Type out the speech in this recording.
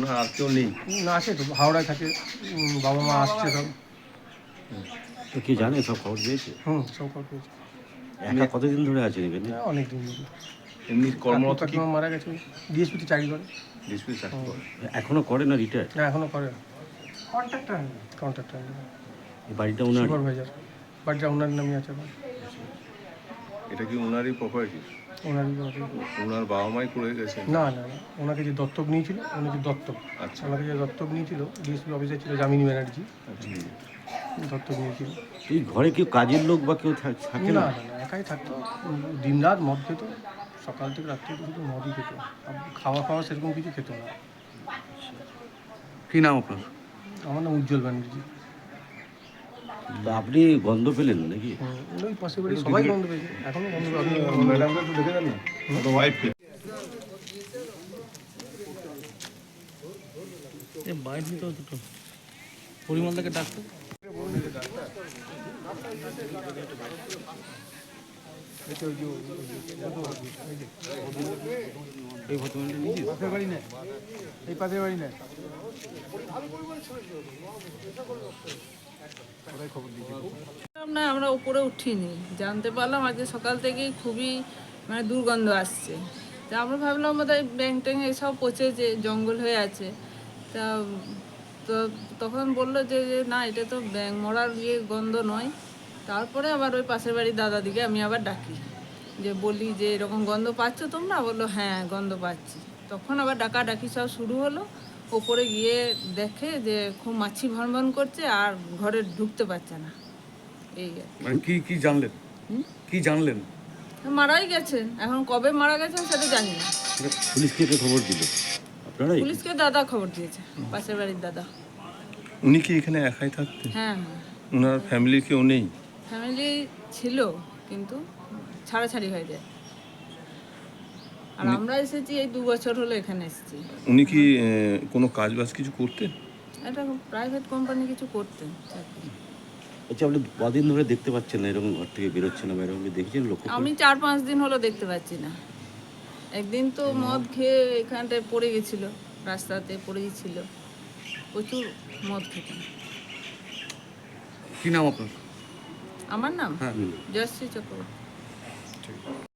না আর কেউ নেই না আছে তো হাওড়ায় থাকে বাবা মা আসছে তো জানে সব খবর হুম সব খবর কতদিন ধরে আছেন এখানে অনেক দিন ধরে এমনি কি মারা গেছে করে এখনও করে না রিটায়ার না করে বাড়িটা ওনার সুপারভাইজার বাড়িটা আছে এটা কি ওনারই প্রপার্টি ওনারই। ওনার বাবা মাই করে গেছেন না না ওনাকে যে দত্তক নিয়েছিল উনি যে দত্তক। আচ্ছা। ওনাকে যে দত্তক নিয়েছিল ডিএসপি অফিসার ছিল যামিনী ব্যানার্জি। আচ্ছা। দত্তক নিয়েছিল। এই ঘরে কেউ কাজের লোক বা কেউ থাকে না একাই থাকতো। দিন রাত মদ খেত সকাল থেকে রাত্রি পর্যন্ত শুধু মদই খেত। খাওয়া খাওয়া সেরকম কিছু খেত না। কি নাম আপনার? আমার নাম উজ্জ্বল ব্যানার্জি। আপনি গন্ধ পেলেন নাকি? হুম, ওই পাশে বাড়ি সবাই পেয়েছে। এখনও ম্যাডামকে দেখে দেন না। ওয়াইফকে এই পাশের বাড়ি না না, আমরা উপরে উঠিনি। জানতে পারলাম আজকে সকাল থেকেই খুবই মানে দুর্গন্ধ আসছে। তা আমরা ভাবলাম বোধহয় ব্যাং ট্যাং এসব পচেছে জঙ্গল হয়ে আছে। তা, তো তখন বলল যে না, এটা তো ব্যাং মরার ইয়ে গন্ধ নয়। তারপরে আবার ওই পাশের বাড়ির দাদাদিকে আমি আবার ডাকি। যে বলি যে, এরকম গন্ধ পাচ্ছ তোমরা? বলল হ্যাঁ গন্ধ পাচ্ছি। তখন আবার ডাকাডাকি সব শুরু হলো। ওপরে গিয়ে দেখে যে খুব মাছি ভন ভন করছে আর ঘরে ঢুকতে পারছে না। এই। মানে কি কি জানলেন? কি জানলেন? মারাই গেছেন। এখন কবে মারা গেছেন সেটা জানি না। পুলিশকে তো খবর দিল। আপনারাই? পুলিশকে দাদা খবর দিয়েছে পাশের বাড়ির দাদা। উনি কি এখানে একাই থাকতেন? হ্যাঁ হ্যাঁ। ওনার ফ্যামিলির কেউ নেই? ফ্যামিলি ছিল কিন্তু ছাড়াছাড়ি হয়ে যায়। আর আমরা এসেছি এই দু বছর হলো এখানে এসেছি। উনি কি কোনো কাজ বাজ কিছু করতেন? একটা প্রাইভেট কোম্পানি কিছু করতেন চাকরি। আচ্ছা আপনি কদিন ধরে দেখতে পাচ্ছেন না এরকম ঘর থেকে বেরোচ্ছে না এরকম কি দেখেছেন লক্ষ্য করে? আমি চার পাঁচ দিন হলো দেখতে পাচ্ছি না। একদিন তো মদ খেয়ে এখানটায় পড়ে গেছিল রাস্তাতে পড়ে গেছিল। প্রচুর মদ খেতেন কি নাম আপনার? আমার নাম? হ্যাঁ। জয়শ্রী চক্রবর্তী।